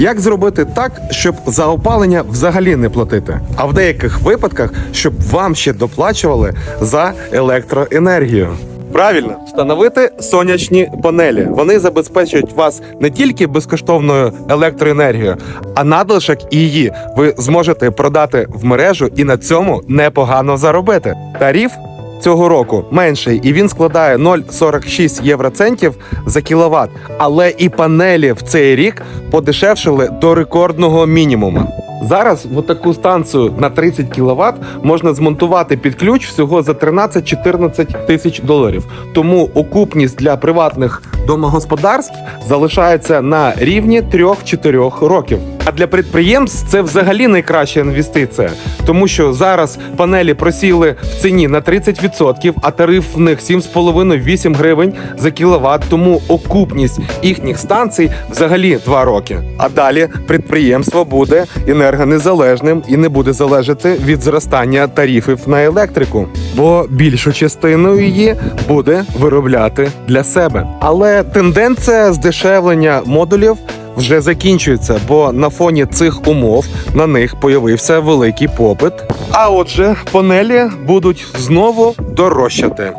Як зробити так, щоб за опалення взагалі не платити? А в деяких випадках, щоб вам ще доплачували за електроенергію? Правильно, встановити сонячні панелі. Вони забезпечують вас не тільки безкоштовною електроенергією, а надлишок її ви зможете продати в мережу і на цьому непогано заробити. Тариф цього року менший, і він складає 0,46 євроцентів за кіловат. Але і панелі в цей рік подешевшили до рекордного мінімуму. Зараз в таку станцію на 30 кВт можна змонтувати під ключ всього за 13-14 тисяч доларів. Тому окупність для приватних домогосподарств залишається на рівні 3-4 років. А для підприємств це взагалі найкраща інвестиція, тому що зараз панелі просіли в ціні на 30%, а тариф в них 7,5-8 гривень за кіловат. Тому окупність їхніх станцій взагалі 2 роки. А далі підприємство буде енергонезалежним і не буде залежати від зростання тарифів на електрику, бо більшу частину її буде виробляти для себе. Але тенденція здешевлення модулів вже закінчується, бо на фоні цих умов на них появився великий попит. А отже, панелі будуть знову дорожчати.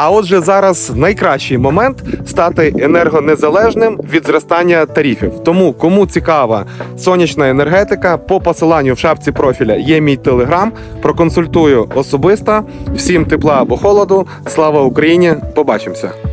А отже, зараз найкращий момент стати енергонезалежним від зростання тарифів. Тому кому цікава сонячна енергетика, по посиланню в шапці профіля є мій телеграм. Проконсультую особисто. Всім тепла або холоду. Слава Україні! Побачимося!